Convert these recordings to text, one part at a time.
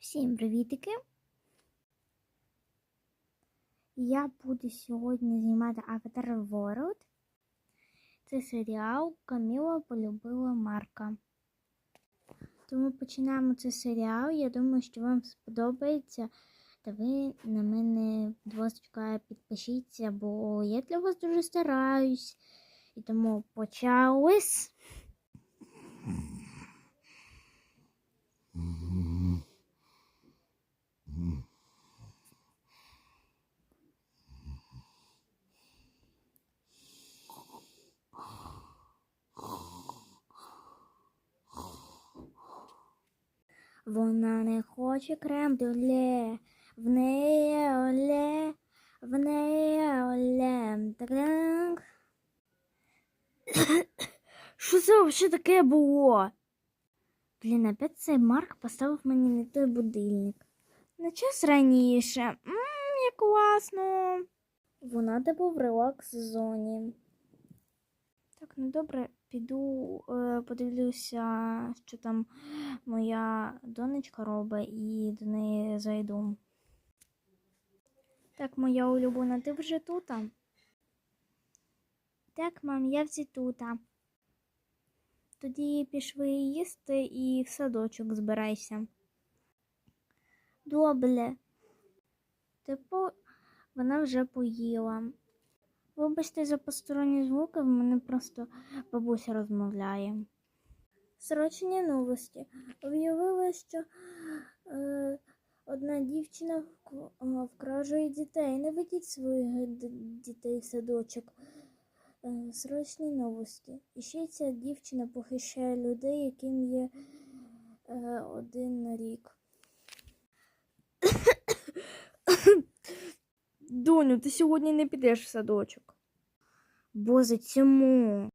Всім привітики! Я буду сьогодні знімати Avatar World. Це серіал Каміла полюбила Марка. Тому починаємо цей серіал. Я думаю, що вам сподобається. Та ви на мене, будь ласка, підпишіться, бо я для вас дуже стараюсь. І тому почались. Вона не хоче крем-брюле, в неї оле, в неї оле. Так. Що це взагалі таке було? Блін, опять цей Марк поставив мені не той будильник. На час раніше. Ммм, як класно. Вона типу в релакс зоні. Так, ну добре, піду е, подивлюся, що там моя донечка робить, і до неї зайду. Так, моя улюблена, ти вже тут? Так, мам, я вже тут. Тоді пішли їсти і в садочок збирайся. Добре. Типу, вона вже поїла. Вибачте за посторонні звуки, в мене просто бабуся розмовляє. Срочні новості. Виявили, що е, одна дівчина вк- вкражує дітей. Не ведіть своїх дітей в садочок. Е, срочні новості. І ще ця дівчина похищає людей, яким є е, один рік. Доню, ти сьогодні не підеш в садочок. Боже, чому?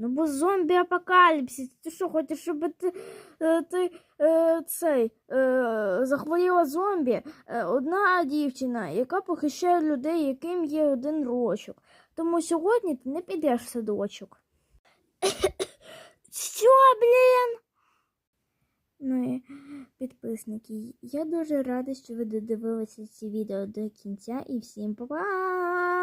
Ну, бо зомбі апокаліпсис. Ти що, хочеш, щоб ти, е, ти е, цей, е, захворіла зомбі? Одна дівчина, яка похищає людей, яким є один рочок. Тому сьогодні ти не підеш в садочок. Що, блін? Ну підписники, я дуже рада, що ви додивилися ці відео до кінця і всім па-па!